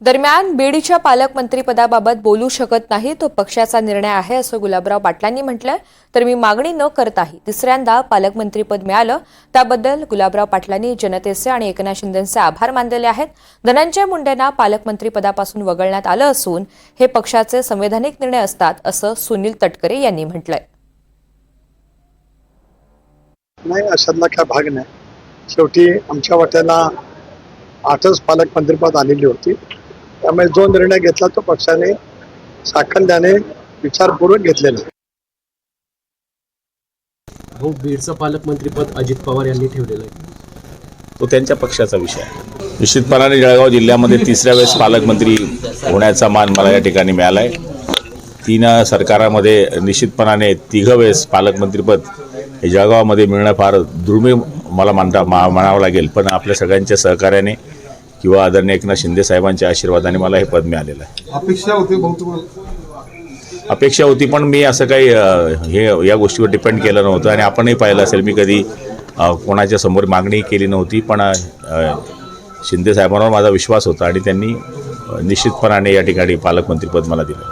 दरम्यान बीडच्या पालकमंत्रीपदाबाबत बोलू शकत नाही तो पक्षाचा निर्णय आहे असं गुलाबराव पाटलांनी म्हटलंय. तर मी मागणी न करताही तिसऱ्यांदा पालकमंत्रीपद मिळालं त्याबद्दल गुलाबराव पाटलांनी जनतेचे आणि एकनाथ शिंदेचे आभार मानलेले आहेत. धनंजय मुंडेंना पालकमंत्रीपदापासून वगळण्यात आलं असून हे पक्षाचे संवैधानिक निर्णय असतात असं सुनील तटकरे यांनी म्हटलंय. नाही अशातला काय भाग नाही. शेवटी आमच्या वाट्याला आठच पालकमंत्रीपद आलेली होती. त्यामुळे जो निर्णय घेतला तो पक्षाने साकल्याने विचारपूर्वक घेतलेला आहे. भाऊ बीडचं पालकमंत्रीपद अजित पवार यांनी ठेवलेलं आहे. तो त्यांच्या पक्षाचा विषय आहे. निश्चितपणाने जळगाव जिल्ह्यामध्ये तिसऱ्या वेळेस पालकमंत्री होण्याचा मान मला या ठिकाणी मिळाला आहे. तीन सरकारामध्ये निश्चितपणाने तिघं वेळेस पालकमंत्रीपद हे जळगावमध्ये मिळणं फार दुर्मिळ मला मानता मा म्हणावं लागेल. पण आपल्या सगळ्यांच्या सहकार्याने किंवा आदरणीय एकनाथ शिंदे साहेबांच्या आशीर्वादाने मला हे पद मिळालेलं आहे. अपेक्षा होती अपेक्षा होती पण मी असं काही हे या गोष्टीवर डिपेंड केलं नव्हतं आणि आपणही पाहिलं असेल मी कधी कोणाच्या समोर मागणी केली नव्हती पण शिंदे साहेबांवर माझा विश्वास होता आणि त्यांनी निश्चितपणाने या ठिकाणी पालकमंत्रीपद मला दिलं.